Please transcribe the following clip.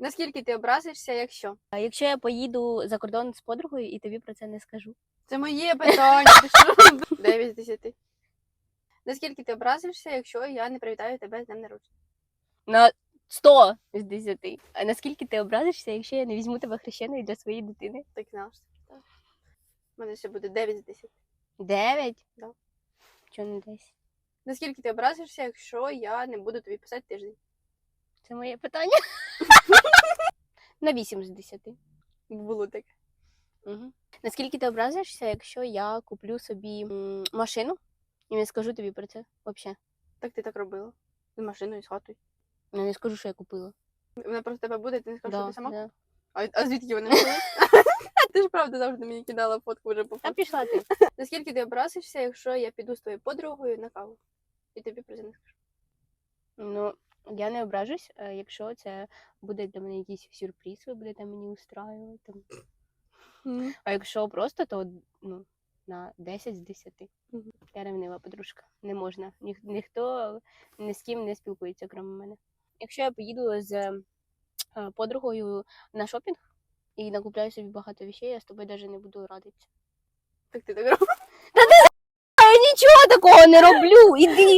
Наскільки ти образишся, якщо? А якщо я поїду за кордон з подругою і тобі про це не скажу? Це моє питання. Ти що? 9 з 10. Наскільки ти образишся, якщо я не привітаю тебе з днем народження? На 100 з 10. А наскільки ти образишся, якщо я не візьму тебе хрещеною для своєї дитини? Так знав, так. У мене ще буде 9 з 10. 9? Да. Чого не 10? Наскільки ти образишся, якщо я не буду тобі писати тиждень? Це моє питання. На 8 з 10. Було таке. Угу. Наскільки ти образишся, якщо я куплю собі м, машину і не скажу тобі про це взагалі? Так ти так робила. З машиною, з хатою. Я не скажу, що я купила. Вона просто тебе буде, ти не скажеш, що ти сама? да. А, а звідки вони були? Ти ж правда завжди мені кидала фотку вже по фото. пішла ти. Наскільки ти образишся, якщо я піду з твоєю подругою на каву? І тобі про це не скажу. Ну, я не ображусь, якщо це буде для мене якийсь сюрприз, ви будете мені устраювати. А якщо просто, то ну, на 10 з 10. Мгм. Я ревнива подружка. Не можна. Ніх, ніхто ні з ким не спілкується, крім мене. Якщо я поїду з е, подругою на шопінг і накупляю собі багато вещей, я з тобою навіть не буду радитися. Так ти так робила? Я нічого такого не роблю! Іди!